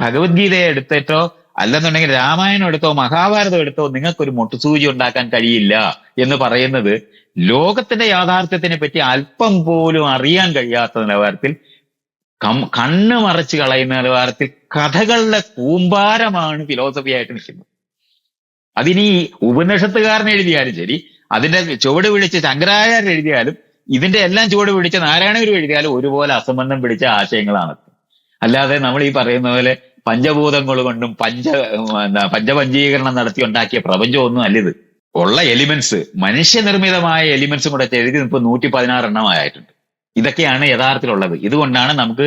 ഭഗവത്ഗീതയെ എടുത്തിട്ടോ അല്ലെന്നുണ്ടെങ്കിൽ രാമായണം എടുത്തോ മഹാഭാരതം എടുത്തോ നിങ്ങൾക്കൊരു മൊട്ടുസൂചി ഉണ്ടാക്കാൻ കഴിയില്ല എന്ന് പറയുന്നത് ലോകത്തിന്റെ യാഥാർത്ഥ്യത്തിനെ പറ്റി അല്പം പോലും അറിയാൻ കഴിയാത്ത നിലവാരത്തിൽ കണ്ണ് മറച്ച് കളയുന്ന നിലവാരത്തിൽ കഥകളുടെ കൂമ്പാരമാണ് ഫിലോസഫി ആയിട്ട് നിൽക്കുന്നത്. അതിനി ഉപനിഷത്തുകാരൻ എഴുതിയാലും ശരി അതിന്റെ ചുവട് പിടിച്ച് ശങ്കരാചാര്യർ എഴുതിയാലും ഇതിന്റെ എല്ലാം ചുവട് പിടിച്ച് നാരായണഗുരു എഴുതിയാലും ഒരുപോലെ അസംബന്ധം പിടിച്ച ആശയങ്ങളാണ്. അല്ലാതെ നമ്മൾ ഈ പറയുന്ന പോലെ പഞ്ചഭൂതങ്ങൾ കൊണ്ടും പഞ്ച എന്താ പഞ്ചപഞ്ചീകരണം നടത്തി ഉണ്ടാക്കിയ പ്രപഞ്ചമൊന്നും അല്ലിത് ഉള്ള എലിമെന്റ്സ് മനുഷ്യനിർമ്മിതമായ എലിമെന്റ്സും കൂടെ എഴുതി ഇപ്പൊ നൂറ്റി പതിനാറ് എണ്ണമായിട്ടുണ്ട് ഇതൊക്കെയാണ് യഥാർത്ഥത്തിലുള്ളത്. ഇതുകൊണ്ടാണ് നമുക്ക്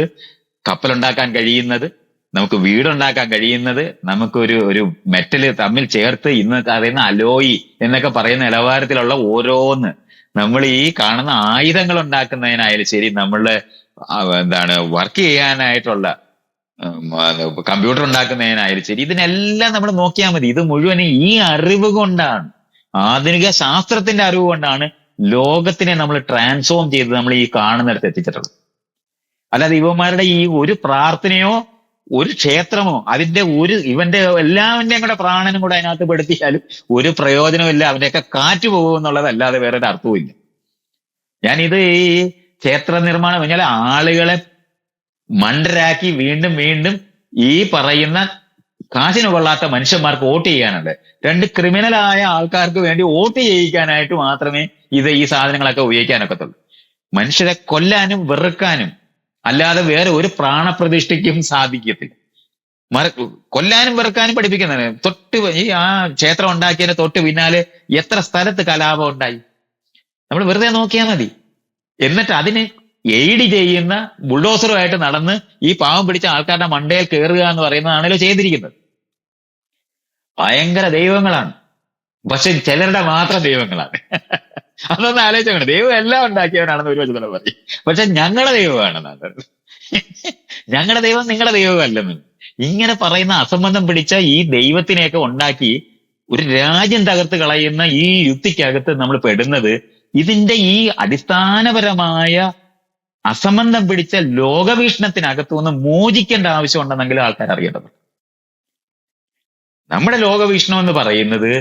കപ്പലുണ്ടാക്കാൻ കഴിയുന്നത് നമുക്ക് വീടുണ്ടാക്കാൻ കഴിയുന്നത് നമുക്കൊരു ഒരു മെറ്റൽ തമ്മിൽ ചേർത്ത് ഇന്ന് അറിയുന്ന അലോയി എന്നൊക്കെ പറയുന്ന നിലവാരത്തിലുള്ള ഓരോന്ന് നമ്മൾ ഈ കാണുന്ന ആയുധങ്ങൾ ഉണ്ടാക്കുന്നതിനായാലും ശരി നമ്മളുടെ എന്താണ് വർക്ക് ചെയ്യാനായിട്ടുള്ള കമ്പ്യൂട്ടർ ഉണ്ടാക്കുന്നതിനായാലും ശരി. ഇതിനെല്ലാം നമ്മൾ നോക്കിയാൽ മതി. ഇത് മുഴുവൻ ഈ അറിവ് കൊണ്ടാണ്. ആധുനിക ശാസ്ത്രത്തിന്റെ അറിവ് കൊണ്ടാണ് ലോകത്തിനെ നമ്മൾ ട്രാൻസ്ഫോം ചെയ്ത് നമ്മൾ ഈ കാണുന്നിടത്ത് എത്തിച്ചിട്ടുള്ളത്. അല്ലാതെ ഇവന്മാരുടെ ഈ ഒരു പ്രാർത്ഥനയോ ഒരു ക്ഷേത്രമോ അതിന്റെ ഒരു ഇവന്റെ എല്ലാവന്റെയും കൂടെ പ്രാണനും കൂടെ അതിനകത്ത് പെടുത്തിയാലും ഒരു പ്രയോജനമില്ല അവന്റെയൊക്കെ കാറ്റ് പോകും എന്നുള്ളതല്ലാതെ വേറെ ഒരു അർത്ഥവുമില്ല. ഞാനിത് ഈ ക്ഷേത്ര നിർമ്മാണം കഴിഞ്ഞാൽ ആളുകളെ മണ്ടരാക്കി വീണ്ടും വീണ്ടും ഈ പറയുന്ന കാശിന് കൊള്ളാത്ത മനുഷ്യന്മാർക്ക് വോട്ട് ചെയ്യാനുണ്ട്. രണ്ട് ക്രിമിനലായ ആൾക്കാർക്ക് വേണ്ടി വോട്ട് ചെയ്യിക്കാനായിട്ട് മാത്രമേ ഇത് ഈ സാധനങ്ങളൊക്കെ ഉപയോഗിക്കാനൊക്കത്തുള്ളൂ. മനുഷ്യരെ കൊല്ലാനും വെറുക്കാനും അല്ലാതെ വേറെ ഒരു പ്രാണപ്രതിഷ്ഠയ്ക്കും സാധിക്കത്തില്ല. മറ കൊല്ലാനും വെറുക്കാനും പഠിപ്പിക്കുന്നതാണ് തൊട്ട് ഈ ആ ക്ഷേത്രം ഉണ്ടാക്കിയതിന്റെ തൊട്ട് പിന്നാലെ എത്ര സ്ഥലത്ത് കലാപം ഉണ്ടായി? നമ്മൾ വെറുതെ നോക്കിയാൽ മതി. എന്നിട്ട് അതിന് എയ്ഡ് ചെയ്യുന്ന ബുൾഡോസറുമായിട്ട് നടന്ന് ഈ പാവം പിടിച്ച ആൾക്കാരുടെ മണ്ടയിൽ കയറുക എന്ന് പറയുന്നതാണല്ലോ ചെയ്തിരിക്കുന്നത്. ഭയങ്കര ദൈവങ്ങളാണ്. പക്ഷെ ചിലരുടെ മാത്രം ദൈവങ്ങളാണ്. അതൊന്ന് ആലോചിച്ചാണ് ദൈവം എല്ലാം ഉണ്ടാക്കിയവനാണെന്ന് ഒരു വശത്തോടെ പറയും. പക്ഷെ ഞങ്ങളുടെ ദൈവമാണെന്നാണ് ഞങ്ങളുടെ ദൈവം നിങ്ങളുടെ ദൈവമല്ലെന്ന്. ഇങ്ങനെ പറയുന്ന അസംബന്ധം പിടിച്ച ഈ ദൈവത്തിനെയൊക്കെ ഉണ്ടാക്കി ഒരു രാജ്യം തകർത്ത് കളയുന്ന ഈ യുക്തിക്കകത്ത് നമ്മൾ പെടുന്നത് ഇതിന്റെ ഈ അടിസ്ഥാനപരമായ അസംബന്ധം പിടിച്ച ലോകവീക്ഷണത്തിനകത്തു നിന്ന് മോചിക്കേണ്ട ആവശ്യം ഉണ്ടെന്നെങ്കിലും ആൾക്കാർ അറിയേണ്ടത് നമ്മുടെ ലോകവീക്ഷണം എന്ന് പറയുന്നത്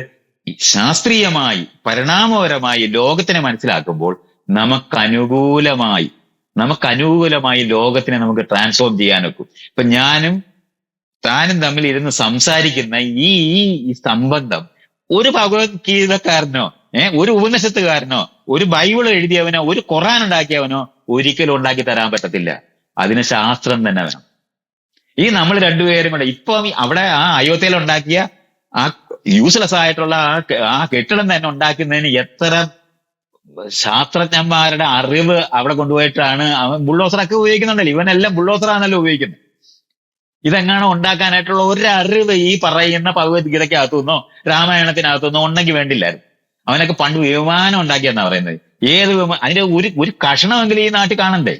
ശാസ്ത്രീയമായി പരിണാമപരമായി ലോകത്തിനെ മനസ്സിലാക്കുമ്പോൾ നമുക്ക് അനുകൂലമായി നമുക്ക് അനുകൂലമായി ലോകത്തിനെ നമുക്ക് ട്രാൻസ്ഫോം ചെയ്യാനൊക്കും. ഇപ്പൊ ഞാനും താനും തമ്മിൽ ഇരുന്ന് സംസാരിക്കുന്ന ഈ ഈ സംബന്ധം ഒരു ഭഗവത്ഗീതക്കാരനോ ഏഹ് ഒരു ഉപനിഷത്തുകാരനോ ഒരു ബൈബിൾ എഴുതിയവനോ ഒരു ഖുറാൻ ഉണ്ടാക്കിയവനോ ഒരിക്കലും ഉണ്ടാക്കി തരാൻ പറ്റത്തില്ല. അതിന് ശാസ്ത്രം തന്നെ വേണം. ഈ നമ്മൾ രണ്ടുപേരും കൂടെ ഇപ്പൊ അവിടെ ആ അയോധ്യയിൽ ഉണ്ടാക്കിയ ആ യൂസ്ലെസ് ആയിട്ടുള്ള ആ ആ കെട്ടിടം തന്നെ ഉണ്ടാക്കുന്നതിന് എത്ര ശാസ്ത്രജ്ഞന്മാരുടെ അറിവ് അവിടെ കൊണ്ടുപോയിട്ടാണ് അവൻ ബുള്ളോസറൊക്കെ ഉപയോഗിക്കുന്നുണ്ടല്ലോ. ഇവനെല്ലാം ബുള്ളോസറാണല്ലോ ഉപയോഗിക്കുന്നത്. ഇതെങ്ങാണോ ഉണ്ടാക്കാനായിട്ടുള്ള ഒരു അറിവ് ഈ പറയുന്ന ഭഗവത്ഗീതയ്ക്കകത്തുനിന്നോ രാമായണത്തിനകത്തുനിന്നോ ഉണ്ടെങ്കിൽ വേണ്ടില്ലായിരുന്നു. അവനൊക്കെ പണ്ട് വിമാനം ഉണ്ടാക്കിയെന്നാ പറയുന്നത്. ഏത് അതിന്റെ ഒരു ഒരു കഷണമെങ്കിലും ഈ നാട്ടിൽ കാണണ്ടേ?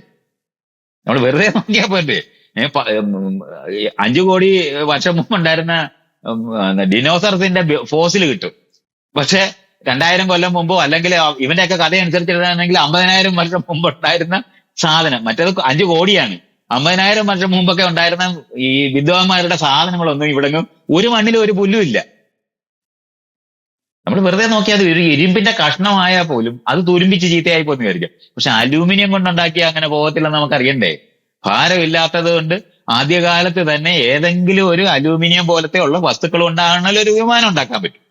നമ്മൾ വെറുതെ നോക്കിയാൽ പോരെ. ഏ, പ- ഉം, ഈ അഞ്ചു കോടി വർഷം മുമ്പ് ഉണ്ടായിരുന്ന ഡിനോസർസിന്റെ ഫോസിൽ കിട്ടും. പക്ഷെ രണ്ടായിരം കൊല്ലം മുമ്പോ അല്ലെങ്കിൽ ഇവന്റെ ഒക്കെ കഥ അനുസരിച്ചിട്ടാണെങ്കിൽ അമ്പതിനായിരം വർഷം മുമ്പ് ഉണ്ടായിരുന്ന സാധനം. മറ്റേത് അഞ്ചു കോടിയാണ്. അമ്പതിനായിരം വർഷം മുമ്പൊക്കെ ഉണ്ടായിരുന്ന ഈ വിദ്വാന്മാരുടെ സാധനങ്ങളൊന്നും ഇവിടെ ഒരു മണ്ണിലും ഒരു പുല്ലും ഇല്ല. നമ്മൾ വെറുതെ നോക്കിയാൽ അത് ഒരു ഇരുമ്പിന്റെ കഷ്ണമായാൽ പോലും അത് തുരുമ്പിച്ച് ചീത്തയായി പോന്നു വിചാരിക്കാം. പക്ഷെ അലൂമിനിയം കൊണ്ടുണ്ടാക്കിയാൽ അങ്ങനെ പോകത്തില്ലെന്ന് നമുക്ക് അറിയണ്ടേ ഭാരമില്ലാത്തത് കൊണ്ട് ആദ്യകാലത്ത് തന്നെ ഏതെങ്കിലും ഒരു അലൂമിനിയം പോലത്തെ ഉള്ള വസ്തുക്കൾ കൊണ്ടാണല്ലോ ഒരു വിമാനം ഉണ്ടാക്കാൻ പറ്റും.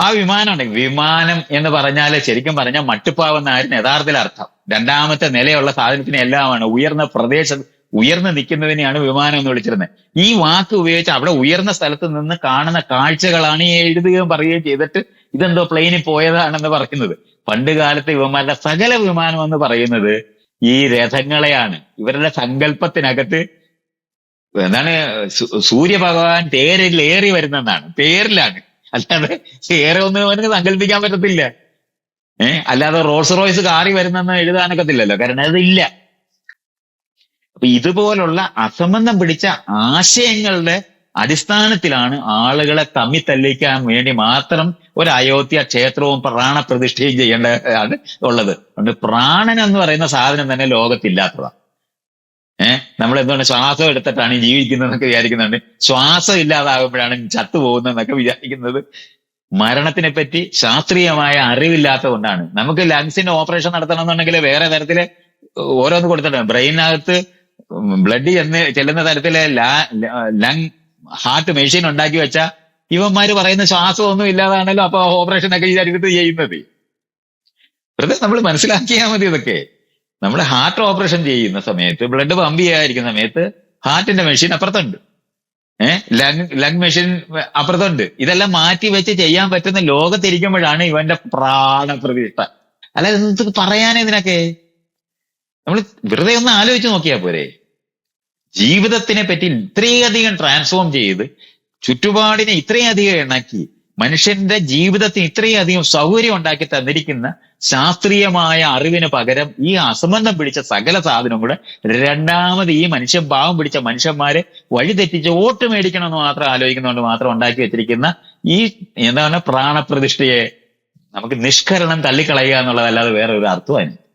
ആ വിമാനം ഉണ്ടെങ്കിൽ വിമാനം എന്ന് പറഞ്ഞാൽ ശരിക്കും പറഞ്ഞാൽ മട്ടുപ്പാവെന്നായിരുന്നു യഥാർത്ഥത്തിൽ അർത്ഥം. രണ്ടാമത്തെ നിലയുള്ള സാധനത്തിന് എല്ലാമാണ് ഉയർന്ന പ്രദേശം ഉയർന്നു നിൽക്കുന്നതിനെയാണ് വിമാനം എന്ന് വിളിച്ചിരുന്നത് ഈ വാക്ക് ഉപയോഗിച്ച് അവിടെ ഉയർന്ന സ്ഥലത്ത് നിന്ന് കാണുന്ന കാഴ്ചകളാണ് ഈ എഴുതുകയും പറയുകയും ചെയ്തിട്ട് ഇതെന്തോ പ്ലെയിനിൽ പോയതാണെന്ന് പറയുന്നത്. പണ്ട് കാലത്ത് ഇവന്മാരുടെ സകല വിമാനം എന്ന് പറയുന്നത് ഈ രഥങ്ങളെയാണ്. ഇവരുടെ സങ്കല്പത്തിനകത്ത് എന്താണ് സൂര്യഭഗവാൻ തേരിൽ ഏറി വരുന്നെന്നാണ് തേരിലാണ്. അല്ലാതെ ഏറെ ഒന്നും അവർക്ക് സങ്കല്പിക്കാൻ പറ്റത്തില്ല. ഏഹ് അല്ലാതെ റോൾസ് റോയ്സ് കാറി വരുന്നെന്ന് എഴുതാനൊക്കത്തില്ലല്ലോ. കാരണം അതില്ല. അപ്പൊ ഇതുപോലുള്ള അസംബന്ധം പിടിച്ച ആശയങ്ങളുടെ അടിസ്ഥാനത്തിലാണ് ആളുകളെ തമ്മി തല്ലിക്കാൻ വേണ്ടി മാത്രം ഒരു അയോധ്യ ക്ഷേത്രവും പ്രാണപ്രതിഷ്ഠയും ചെയ്യേണ്ടതാണ് ഉള്ളത്. അതുകൊണ്ട് പ്രാണൻ എന്ന് പറയുന്ന സാധനം തന്നെ ലോകത്തില്ലാത്തതാണ്. ഏഹ് നമ്മൾ എന്തുകൊണ്ട് ശ്വാസം എടുത്തിട്ടാണ് ജീവിക്കുന്നതെന്നൊക്കെ വിചാരിക്കുന്നുണ്ട്. ശ്വാസം ഇല്ലാതാകുമ്പോഴാണ് ചത്തുപോകുന്നതെന്നൊക്കെ വിചാരിക്കുന്നത്. മരണത്തിനെ പറ്റി ശാസ്ത്രീയമായ അറിവില്ലാത്തത് കൊണ്ടാണ് നമുക്ക് ലങ്സിന്റെ ഓപ്പറേഷൻ നടത്തണമെന്നുണ്ടെങ്കിൽ വേറെ തരത്തിൽ ഓരോന്ന് കൊടുത്തിട്ടുണ്ട്. ബ്രെയിനകത്ത് ബ്ലഡ് ചെന്ന് ചെല്ലുന്ന തരത്തിൽ ലങ് ഹാർട്ട് മെഷീൻ ഉണ്ടാക്കി വെച്ച ഇവന്മാര് പറയുന്ന ശ്വാസം ഒന്നും ഇല്ലാതാണല്ലോ അപ്പൊ ഓപ്പറേഷൻ ഒക്കെ ഈ ശരീരത്തിൽ ചെയ്യുന്നത്. വെറുതെ നമ്മൾ മനസ്സിലാക്കിയാൽ മതി ഇതൊക്കെ. നമ്മൾ ഹാർട്ട് ഓപ്പറേഷൻ ചെയ്യുന്ന സമയത്ത് ബ്ലഡ് പമ്പ് ചെയ്യാതിരിക്കുന്ന സമയത്ത് ഹാർട്ടിന്റെ മെഷീൻ അപ്പുറത്തുണ്ട്. ഏഹ് ലങ് ലങ് മെഷീൻ അപ്പുറത്തുണ്ട്. ഇതെല്ലാം മാറ്റി വെച്ച് ചെയ്യാൻ പറ്റുന്ന ലോകത്തിരിക്കുമ്പോഴാണ് ഇവന്റെ പ്രാണപ്രതിഷ്ഠ. അല്ല പറയാനേ ഇതിനൊക്കെ? നമ്മൾ വെറുതെ ഒന്ന് ആലോചിച്ച് നോക്കിയാൽ പോരെ. ജീവിതത്തിനെ പറ്റി ഇത്രയധികം ട്രാൻസ്ഫോം ചെയ്ത് ചുറ്റുപാടിനെ ഇത്രയധികം ഇണക്കി മനുഷ്യന്റെ ജീവിതത്തിന് ഇത്രയധികം സൗകര്യം ഉണ്ടാക്കി തന്നിരിക്കുന്ന ശാസ്ത്രീയമായ അറിവിന് പകരം ഈ അസംബന്ധം പിടിച്ച സകല സാധനവും കൂടെ രണ്ടാമത് ഈ മനുഷ്യ ഭാവം പിടിച്ച മനുഷ്യന്മാരെ വഴിതെറ്റിച്ച് വോട്ട് മേടിക്കണമെന്ന് മാത്രം ആലോചിക്കുന്നതുകൊണ്ട് മാത്രം ഉണ്ടാക്കി വെച്ചിരിക്കുന്ന ഈ എന്താണ് പ്രാണപ്രതിഷ്ഠയെ നമുക്ക് നിഷ്കരണം തള്ളിക്കളയുക എന്നുള്ളതല്ലാതെ വേറെ ഒരു അർത്ഥം അതിന്.